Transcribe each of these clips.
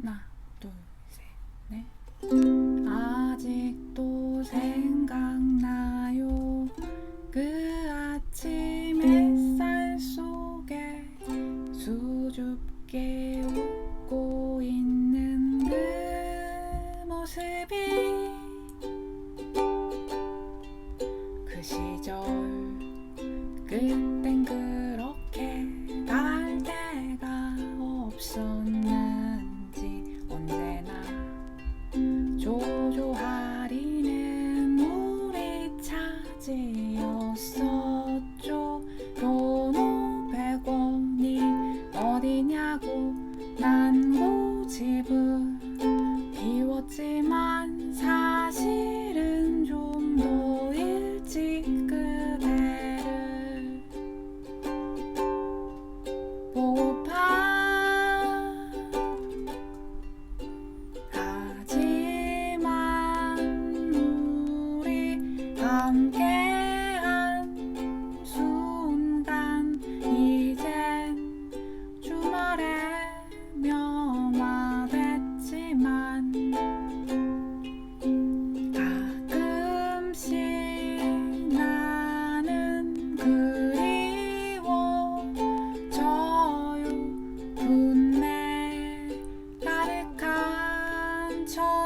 하나, 둘, 셋, 넷. 아직도 생각나요. 그 아침 햇살 속에 수줍게 웃고 있는 그 모습이 그 시절 그땐 그 어디냐고. 난 고집을 비웠지만 사실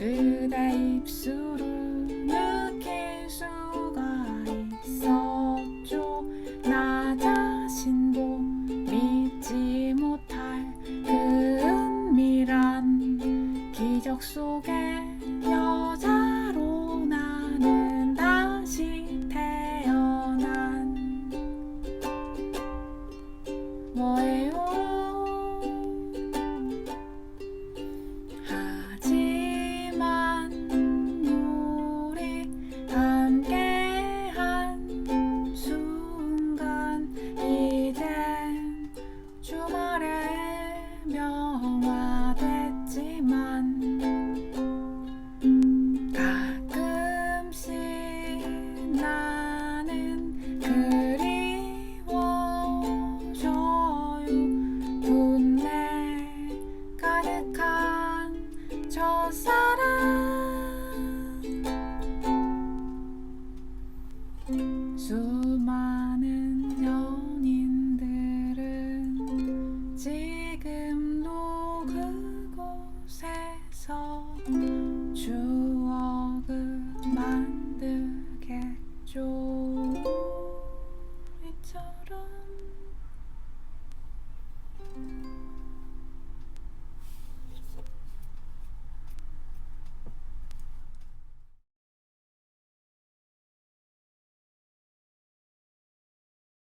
그대 입술은 느낄 수가 있었죠. 나 자신도 믿지 못할 그 은밀한 기적 속에 여자